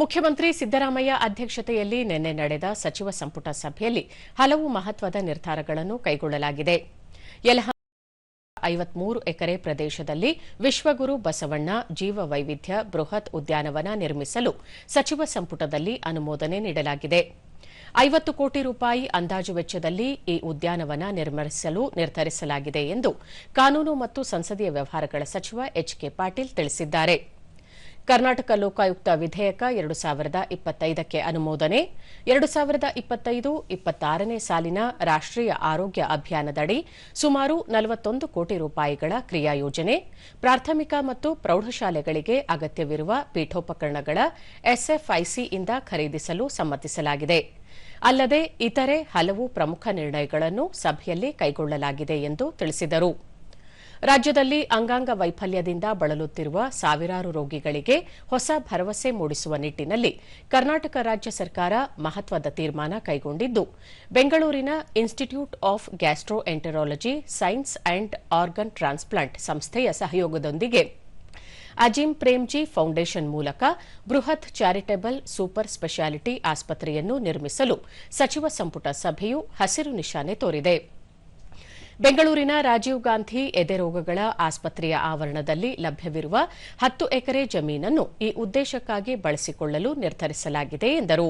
ಮುಖ್ಯಮಂತ್ರಿ ಸಿದ್ದರಾಮಯ್ಯ ಅಧ್ಯಕ್ಷತೆಯಲ್ಲಿ ನಿನ್ನೆ ನಡೆದ ಸಚಿವ ಸಂಪುಟ ಸಭೆಯಲ್ಲಿ ಹಲವು ಮಹತ್ವದ ನಿರ್ಧಾರಗಳನ್ನು ಕೈಗೊಳ್ಳಲಾಗಿದೆ. ಯಲಹ ಐವತ್ಮೂರು ಎಕರೆ ಪ್ರದೇಶದಲ್ಲಿ ವಿಶ್ವಗುರು ಬಸವಣ್ಣ ಜೀವ ವೈವಿಧ್ಯ ಬೃಹತ್ ಉದ್ಯಾನವನ ನಿರ್ಮಿಸಲು ಸಚಿವ ಸಂಪುಟದಲ್ಲಿ ಅನುಮೋದನೆ ನೀಡಲಾಗಿದೆ. ಐವತ್ತು ಕೋಟಿ ರೂಪಾಯಿ ಅಂದಾಜು ವೆಚ್ಚದಲ್ಲಿ ಈ ಉದ್ಯಾನವನ ನಿರ್ಮಿಸಲು ನಿರ್ಧರಿಸಲಾಗಿದೆ ಎಂದು ಕಾನೂನು ಮತ್ತು ಸಂಸದೀಯ ವ್ಯವಹಾರಗಳ ಸಚಿವ ಎಚ್ ಕೆ ಪಾಟೀಲ್ ತಿಳಿಸಿದ್ದಾರೆ. ಕರ್ನಾಟಕ ಲೋಕಾಯುಕ್ತ ವಿಧೇಯಕ ಎರಡು ಸಾವಿರದ ಇಪ್ಪತ್ತೈದಕ್ಕೆ ಅನುಮೋದನೆ, ಎರಡು ಸಾವಿರದ ಇಪ್ಪತ್ತೈದು ಇಪ್ಪತ್ತಾರನೇ ಸಾಲಿನ ರಾಷ್ಟೀಯ ಆರೋಗ್ಯ ಅಭಿಯಾನದಡಿ ಸುಮಾರು ನಲವತ್ತೊಂದು ಕೋಟಿ ರೂಪಾಯಿಗಳ ಕ್ರಿಯಾ ಯೋಜನೆ, ಪ್ರಾಥಮಿಕ ಮತ್ತು ಪ್ರೌಢಶಾಲೆಗಳಿಗೆ ಅಗತ್ಯವಿರುವ ಪೀಠೋಪಕರಣಗಳ ಎಸ್ಎಫ್ಐಸಿಯಿಂದ ಖರೀದಿಸಲು ಸಮ್ಮತಿಸಲಾಗಿದೆ. ಅಲ್ಲದೆ ಇತರೆ ಹಲವು ಪ್ರಮುಖ ನಿರ್ಣಯಗಳನ್ನು ಸಭೆಯಲ್ಲಿ ಕೈಗೊಳ್ಳಲಾಗಿದೆ ಎಂದು ತಿಳಿಸಿದರು. ರಾಜ್ಯದಲ್ಲಿ ಅಂಗಾಂಗ ವೈಫಲ್ಯದಿಂದ ಬಳಲುತ್ತಿರುವ ಸಾವಿರಾರು ರೋಗಿಗಳಿಗೆ ಹೊಸ ಭರವಸೆ ಮೂಡಿಸುವ ನಿಟ್ಟಿನಲ್ಲಿ ಕರ್ನಾಟಕ ರಾಜ್ಯ ಸರ್ಕಾರ ಮಹತ್ವದ ತೀರ್ಮಾನ ಕೈಗೊಂಡಿದ್ದು, ಬೆಂಗಳೂರಿನ institute of gastroenterology science and organ transplant ಸಂಸ್ಥೆಯ ಸಹಯೋಗದೊಂದಿಗೆ ಅಜಿಂ ಪ್ರೇಮ್ಜಿ ಫೌಂಡೇಶನ್ ಮೂಲಕ ಬೃಹತ್ ಚಾರಿಟಬಲ್ ಸೂಪರ್ ಸ್ಪೆಷಾಲಿಟಿ ಆಸ್ಪತ್ರೆಯನ್ನು ನಿರ್ಮಿಸಲು ಸಚಿವ ಸಂಪುಟ ಸಭೆಯು ಹಸಿರು ನಿಶಾನೆ ತೋರಿದೆ. ಬೆಂಗಳೂರಿನ ರಾಜೀವ್ ಗಾಂಧಿ ಎದೆರೋಗಗಳ ಆಸ್ಪತ್ರೆಯ ಆವರಣದಲ್ಲಿ ಲಭ್ಯವಿರುವ ಹತ್ತು ಎಕರೆ ಜಮೀನನ್ನು ಈ ಉದ್ದೇಶಕ್ಕಾಗಿ ಬಳಸಿಕೊಳ್ಳಲು ನಿರ್ಧರಿಸಲಾಗಿದೆ ಎಂದರು.